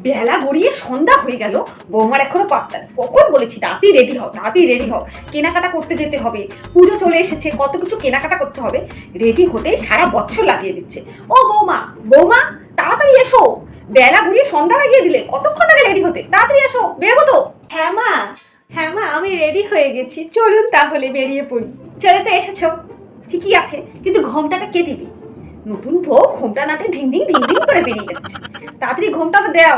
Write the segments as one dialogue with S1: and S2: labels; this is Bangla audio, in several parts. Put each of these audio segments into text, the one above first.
S1: বেলা গড়িয়ে সন্ধ্যা হয়ে গেল। বৌমার এখনও পাত্তা নেই। কখন বলেছি তাড়াতাড়ি রেডি হও তাড়াতাড়ি রেডি হও। কেনাকাটা করতে যেতে হবে। পুজো চলে এসেছে কত কিছু কেনাকাটা করতে হবে। রেডি হতে সারা বছর লাগিয়ে দিচ্ছে। ও বৌমা বৌমা তাড়াতাড়ি এসো। বেলা ঘুরিয়ে সন্ধ্যা লাগিয়ে দিলে কতক্ষণ লাগে রেডি হতে? তাড়াতাড়ি এসো বেরবো তো। হ্যাঁ মা হ্যাঁ মা আমি রেডি হয়ে গেছি। চলুন তাহলে বেরিয়ে পড়ি। চলে তো এসেছ। ঠিকই আছে কিন্তু ঘোমটাটা কে দিবি? নতুন বউ ঘোমটা নাতে ধিং ধিং ধিং ধিং করে বেরিয়ে যাচ্ছে। তাড়াতাড়ি ঘোমটাটা দেও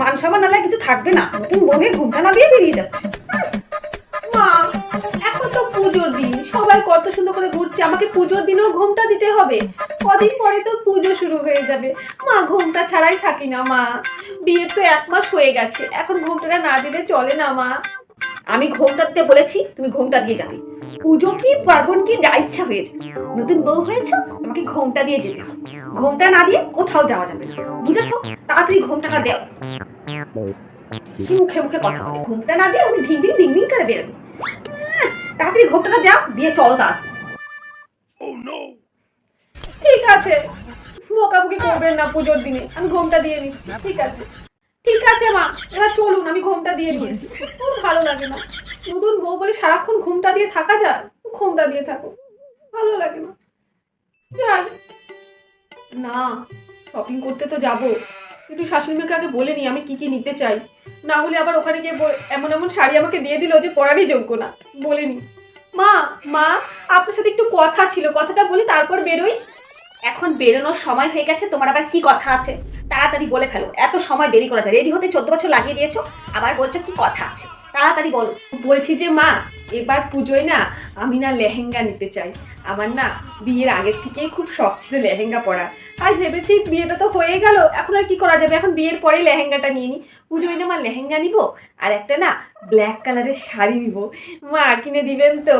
S1: মান সম্মান নালে কিছু থাকবে না। নতুন বউকে ঘোমটা না দিয়ে বেরিয়ে যাচ্ছে। মা, এখন তো পুজোর দিন। সবাই কত সুন্দর করে ঘুরছে। আমাকে পুজোর দিনেও ঘোমটা দিতে হবে। কদিন পরে তো পুজো শুরু হয়ে যাবে। মা, ঘোমটা ছাড়াই থাকি না, মা। বিয়ের তো এক মাস হয়ে গেছে। এখন ঘোমটাটা না দিলে চলে না, মা। আমি ঘোমটা দিতে বলেছি তুমি ঘোমটা দিয়ে যাবে। পুজো কি পার্বণ কি যা ইচ্ছা হয়েছে। নতুন বউ হয়েছে তোমাকে ঘোমটা দিয়ে যেতে হবে। ঘোমটা না দিয়ে কোথাও যাওয়া যাবে না। বুঝেছ? তাড়াতাড়ি ঘোমটাটা দেও। কি মুখে মুখে কথা বলে? ঘোমটা না দিয়ে উনি ধিং ধিং ধিং ধিং করে বেরোবে। তাড়াতাড়ি ঘোমটাটা দাও দিয়ে চলো তাড়াতাড়ি। ঠিক আছে। বকাবকি করবেন না পুজোর দিনে। আমি ঘোমটা দিয়ে নিচ্ছি। ঠিক আছে। ঠিক আছে মা, এবার চলুন, আমি ঘোমটা দিয়ে নিয়েছি খুব ভালো লাগে না নতুন বউ বলে সারাক্ষণ ঘোমটা দিয়ে থাকা যায়? ঘোমটা দিয়ে থাকো। ভালো লাগে না না শপিং করতে তো যাব। একটু শাশুড়ি মাকে আগে বলে নি, আমি কি কি নিতে চাই। না হলে আবার ওখানে গিয়ে এমন এমন শাড়ি আমাকে দিয়ে দিল যে পরারই যোগ্য না। বলে নি। মা মা, আপনার সাথে একটু কথা ছিল। কথাটা বলি তারপর বেরোই। এখন বেরোনোর সময় হয়ে গেছে, তোমার আবার কি কথা আছে? তাড়াতাড়ি বলে ফেলো। এত সময় দেরি করা যায়। রেডি হতে চোদ্দ বছর লাগিয়ে দিয়েছ, আবার বলছো কি কথা আছে? তাড়াতাড়ি বলো। বলছি যে, মা, এবার পুজোয় না আমি না লেহেঙ্গা নিতে চাই। আমার না বিয়ের আগের থেকেই খুব শখ ছিল লেহেঙ্গা পরা আর ভেবেছি বিয়েটা তো হয়ে গেল, এখন আর কি করা যাবে? এখন বিয়ের পরেই লেহেঙ্গাটা নিয়ে নিই পুজোয় না আমার লেহেঙ্গা নিব? আর একটা না ব্ল্যাক কালারের শাড়ি নিব। মা, কিনে দিবেন তো।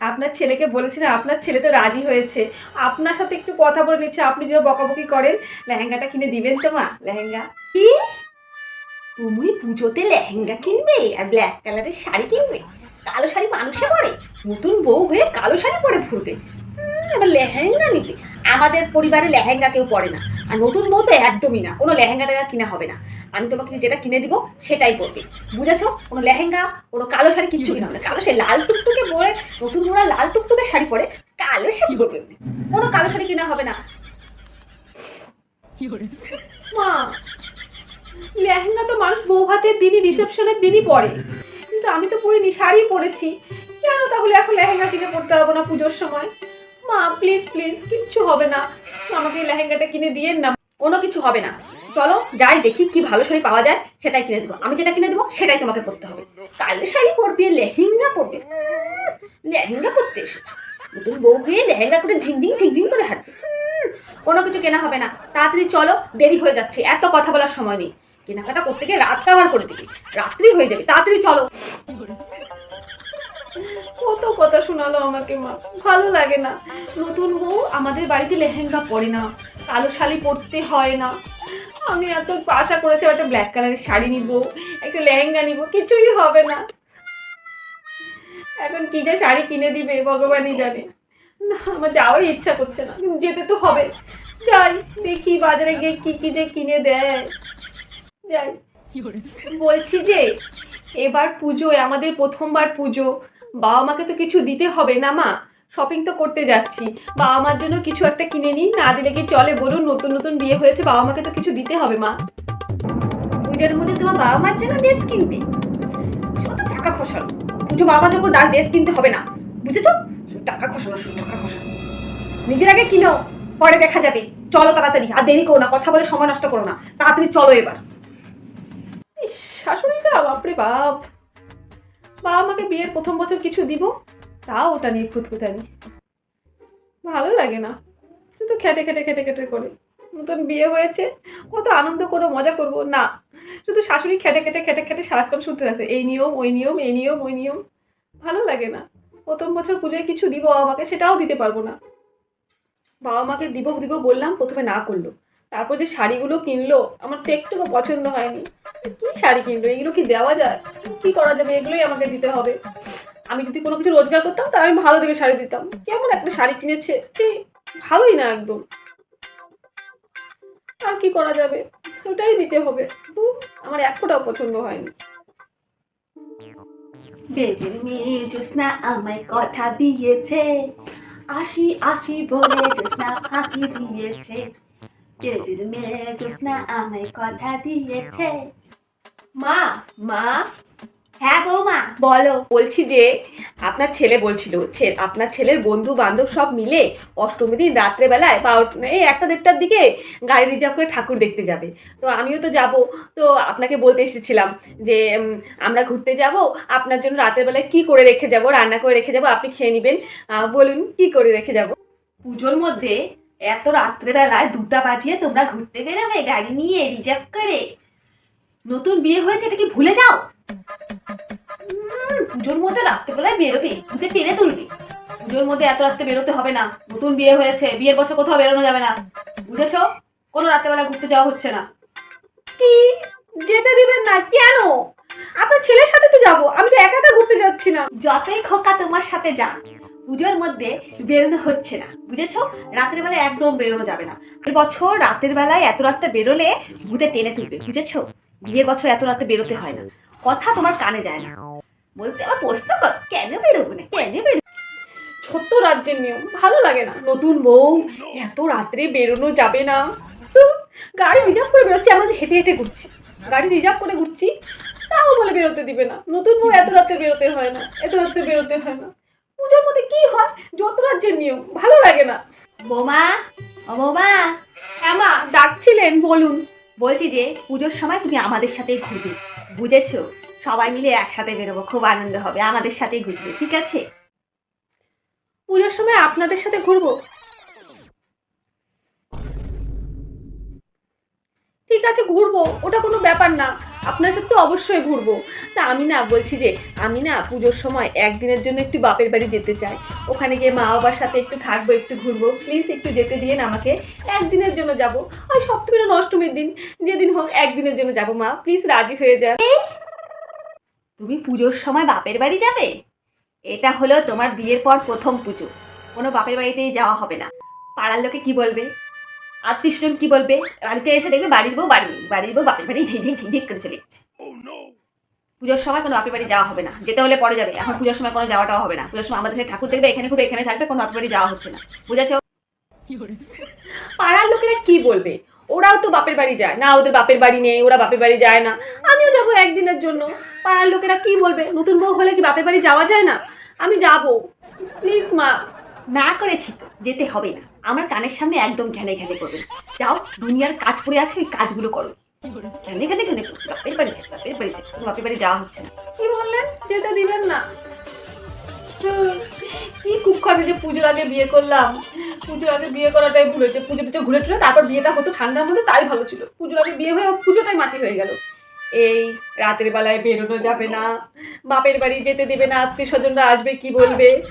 S1: আপনার ছেলেকে বলেছিলাম আপনার ছেলে তো রাজি হয়েছে। আপনার সাথে একটু কথা বলে নিচ্ছে। আপনি যদি বকাবকি করেন, লেহেঙ্গাটা কিনে দিবেন তো মা? লেহেঙ্গা। কি? তুমি পুজোতে লেহেঙ্গা কিনবে আর ব্ল্যাক কালারের শাড়ি কিনবে কালো শাড়ি মানুষে পরে নতুন বউ হয়ে কালো শাড়ি পরে ঘুরবে। হুম, এবার লেহেঙ্গা নিবে। আমাদের পরিবারে লেহেঙ্গা কেউ পরে না আর নতুন বউ তো একদমই না কোনো লেহেঙ্গা টেঙ্গা কিনা হবে না। আমি তোমাকে যেটা কিনে দিব সেটাই পরবে বুঝেছ? কোনো লেহেঙ্গা কোনো কালো শাড়ি কিচ্ছু কিনা হবে না। কালো সে লাল টুকটুকে পরে নতুন মোড়া লাল টুকটুকে শাড়ি পরে কালো সে শাড়ি পরবে কোনো কালো শাড়ি কিনা হবে না। মা লেহেঙ্গা তো মানুষ বউ ভাতের দিনই রিসেপশনের দিনই পরে। কিন্তু আমি তো পরিনি, শাড়ি পরেছি। কেন তাহলে এখন লেহেঙ্গা কিনে পড়তে হবে না পুজোর সময়? মা প্লিজ প্লিজ কিচ্ছু হবে না। আমাকে লেহেঙ্গাটা কিনে দিয়েন না। কোনো কিছু হবে না। চলো, যাই দেখি কি ভালো শাড়ি পাওয়া যায়, সেটাই কিনে দেবো। আমি যেটা কিনে দেবো, সেটাই তোমাকে পরতে হবে। কালো শাড়ি পরবে, লেহেঙ্গা পরবে। লেহেঙ্গা পরতে এসেছ। নতুন বউ হয়ে লেহেঙ্গা করে ঢিং ঢিং ঢিং ঢিং করে হাঁটবে। কোনো কিছু কেনা হবে না। তাড়াতাড়ি চলো, দেরি হয়ে যাচ্ছে, এত কথা বলার সময় নেই। কেনাকাটা করতে গিয়ে রাত কাবার করে দিবি, রাত্রি হয়ে যাবে, তাড়াতাড়ি চলো। কত কথা শোনালো আমাকে মা, ভালো লাগে না। নতুন বউ, আমাদের বাড়িতে লেহেঙ্গা পরে না, কালো শাড়ি পরতে হয় না। আমি এত আশা করেছি একটা ব্ল্যাক কালারের শাড়ি নিব, একটা লেহেঙ্গা নিব, কিছুই হবে না। এখন কি যে শাড়ি কিনে দিবে, ভগবানই জানে। না, আমার যাওয়ার ইচ্ছা করছে না। যেতে তো হবে। যাই, দেখি বাজারে গিয়ে কি কি যে কিনে দেয়। যাই। বলছি যে, এবার পুজোয় আমাদের প্রথমবার পুজো। বাবা মাকে তো কিছু দিতে হবে না মা। শপিং তো করতে যাচ্ছি। বাবা মার জন্য কিছু একটা কিনে নিই। না দিলে কি চলে বলুন, নতুন নতুন বিয়ে হয়েছে, বাবা মাকে তো কিছু দিতে হবে মা। পুজোর মধ্যে তোমার বাবা মার জন্য ড্রেস কিনবে। শুধু টাকা খসানো পুজো বাবা জন্য ড্রেস কিনতে হবে না। বুঝেছ? টাকা খসানো শুধু টাকা খসানো। নিজের আগে কিনো পরে দেখা যাবে। চলো তাড়াতাড়ি, আর দেরি করো না, কথা বলে সময় নষ্ট করো না। তাড়াতাড়ি চলো এবার। শাশুড়িটা, বাপরে বাপ। বাবা আমাকে বিয়ের প্রথম বছর কিছু দিব? তাও ওটা নিয়ে খুঁতখুতানি। ভালো লাগে না। শুধু খেটে খেটে খেটে খেটে করে। নতুন বিয়ে হয়েছে, কত আনন্দ করব মজা করব। না, শুধু শাশুড়ি খেটে খেটে খেটে খেটে সারাক্ষণ শুনতে থাকে। এই নিয়ম, ওই নিয়ম, এই নিয়ম, ওই নিয়ম। ভালো লাগে না। প্রথম বছর পুজোয় কিছু দিব বাবা মাকে সেটাও দিতে পারব না। বাবা মাকে দিব দিব বললাম, প্রথমে না করল। তারপর যে শাড়িগুলো কিনলো, আমার তো একটুকু পছন্দ হয়নি। কি শাড়ি কিনলো, এগুলো কি দেওয়া যায়? কি করা যাবে? এগুলোই আমাকে দিতে হবে। আমি যদি কোনো কিছু রোজগার করতাম, তাহলে আমি ভালো দেখে শাড়ি দিতাম। কেমন একটা শাড়ি কিনেছে সে ভালোই না একদম। আর কি করা যাবে? ওটাই দিতে হবে। আমার এক ফোঁটাও পছন্দ হয়নি।
S2: বেদের মেয়ে জ্যোৎস্না আমায় কথা দিয়েছে। আসি আসি বলে জ্যোৎস্না ফাঁকি দিয়েছে। প্রেমের মেয়ে জ্যোৎস্না আমায় কথা দিয়েছে। মা মা হ্যাঁ বৌমা, বলো।
S1: বলছি যে, আপনার ছেলে বলছিল আপনার ছেলের বন্ধু বান্ধব সব মিলে অষ্টমী দিন রাত্রেবেলায় বা এই একটা দেড়টার দিকে গাড়ি রিজার্ভ করে ঠাকুর দেখতে যাবে। তো আমিও তো যাব। তো আপনাকে বলতে এসেছিলাম যে আমরা ঘুরতে যাব। আপনার জন্য রাতের বেলায় কি করে রেখে যাব, রান্না করে রেখে যাব, আপনি খেয়ে নেবেন। বলুন, কি করে রেখে যাব?
S2: পুজোর মধ্যে এত রাত্রেবেলায় দুটা বাজিয়ে তোমরা ঘুরতে বেরোবে, গাড়ি নিয়ে রিজার্ভ করে? নতুন বিয়ে হয়েছে, এটা কি ভুলে যাও? পুজোর মধ্যে রাত্রেবেলায় বেরোবি ভূতে টেনে তুলবি। পুজোর মধ্যে এত রাত্রে বেরোতে হবে না নতুন বিয়ে হয়েছে বিয়ের বছর কোথাও বেরোনো যাবে না। বুঝেছ? কোনো রাত্রেবেলা ঘুরতে যাওয়া হচ্ছে না।
S1: কি? যেতে দিবেন না? কেন? আপনার ছেলের সাথে তো যাব আমি তো একা একা ঘুরতে যাচ্ছি না।
S2: যতই খোকা তোমার সাথে যা পুজোর মধ্যে বেরোনো হচ্ছে না। বুঝেছ? রাতের বেলায় একদম বেরোনো যাবে না। এই বছর রাতের বেলায় এত রাতে বেরোলে ভূতে টেনে তুলবে বুঝেছ? বিয়ের বছর এত রাতে বেরোতে হয় না। কথা তোমার কানে যায় না। বলছে আবার প্রশ্ন কর কেন বেরোবো না? কেন বেরো
S1: ছোট্ট রাজ্যের নিয়ম ভালো লাগে না। নতুন বউ এত রাত্রে বেরোনো যাবে না। তো গাড়ি রিজার্ভ করে বেরোচ্ছি আমরা হেঁটে হেঁটে ঘুরছি। গাড়ি রিজার্ভ করে ঘুরছি তাও বলে বেরোতে দিবে না। নতুন বউ এত রাতে বেরোতে হয় না এত রাতে বেরোতে হয় না। পুজোর মধ্যে কি হয়? যত রাজ্যের নিয়ম ভালো লাগে না।
S2: বৌমা ও বৌমা।
S1: হ্যাঁ মা ডাকছিলেন বলুন।
S2: বলছি যে পুজোর সময় তুমি আমাদের সাথেই ঘুরবে বুঝেছ? সবাই মিলে একসাথে বেরোবো, খুব আনন্দ হবে, আমাদের সাথেই ঘুরবে, ঠিক আছে?
S1: পুজোর সময় আপনাদের সাথে ঘুরবো? ঠিক আছে, ঘুরবো, ওটা কোনো ব্যাপার না, আপনার সাথে তো অবশ্যই ঘুরবো। তা আমি না, বলছি যে, আমি না পুজোর সময় একদিনের জন্য একটু বাপের বাড়ি যেতে চাই, ওখানে গিয়ে মা বাবার সাথে একটু থাকব, একটু ঘুরবো, প্লিজ একটু যেতে দিন আমাকে, একদিনের জন্য যাব। আর সপ্তমীর অষ্টমীর দিন, যেদিন হোক একদিনের জন্য যাব মা, প্লিজ রাজি হয়ে যান।
S2: তুমি পুজোর সময় বাপের বাড়ি যাবে? এটা হলো তোমার বিয়ের পর প্রথম পুজো। কোনো বাপের বাড়িতেই যাওয়া হবে না। পাড়ার লোকে কি বলবে? আত্মীয়স্বজন কি বলবে? বাড়িতে এসে দেখবে বাড়ির বউ বাড়ি। বাড়ির বউ বাপের বাড়ি ঢিক ঢিক ঢিক ঢিক করে চলে যাচ্ছে পুজোর সময় কোনো বাপের বাড়ি যাওয়া হবে না। যেতে হলে পরে যাবে। এখন পুজোর সময় কোনো যাওয়াটাও হবে না। পুজোর সময় আমাদের সাথে ঠাকুর দেখবে এখানে খুব এখানে থাকবে কোনো বাপের বাড়ি যাওয়া হচ্ছে না। বুঝেছ?
S1: পাড়ার লোকেরা কি বলবে? ওরাও তো বাপের বাড়ি যায়। না ওদের বাপের বাড়ি নেই ওরা বাপের বাড়ি যায় না। আমিও যাব একদিনের জন্য। পাড়ার লোকেরা কি বলবে? নতুন বউ হলে কি বাপের বাড়ি যাওয়া যায় না? আমি যাব। প্লিজ মা।
S2: না করেছি তো যেতে হবে না। আমার কানের সামনে একদম ঘ্যানে ঘ্যানে করবে যাও দুনিয়ার কাজ পড়ে আছে ওই কাজগুলো করো। ঘ্যানে ঘ্যানে ঘ্যানে করছে। বাপের বাড়ি যাবে বাপের বাড়ি যাবে বাপের বাড়ি যাওয়া হচ্ছে না।
S1: কি বললেন? যেতে দিবেন না। কি কুক্ষণে যে পুজোর আগে বিয়ে করলাম। পুজোর আগে বিয়ে করাটাই ভুল হয়েছে। পুজো টুজো ঘুরে টুরে তারপর বিয়েটা হতো ঠান্ডার মধ্যে, তাই ভালো ছিল। পুজোর আগে বিয়ে হয়ে আমার পুজোটাই মাটি হয়ে গেল। এই রাতের বেলায় বেরোনো যাবে না, বাপের বাড়ি যেতে দেবে না আত্মীয় স্বজনরা আসবে কি বলবে?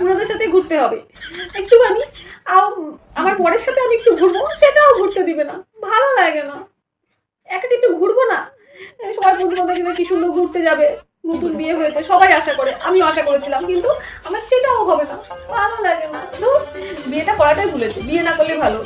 S1: ওনাদের সাথে ঘুরতে হবে। একটুখানি আও- আমার বরের সাথে আমি একটু ঘুরবো, সেটাও ঘুরতে দিবে না। ভালো লাগে না। একা একটু ঘুরবো না। সবাই বন্ধু বান্ধব কি সুন্দর ঘুরতে যাবে। নতুন বিয়ে হয়েছে, সবাই আশা করে আমি আশা করেছিলাম, কিন্তু আমার সেটাও হবে না। ভালো লাগে না। বিয়েটা করাটাই ভুলেছে, বিয়ে না করলে ভালো।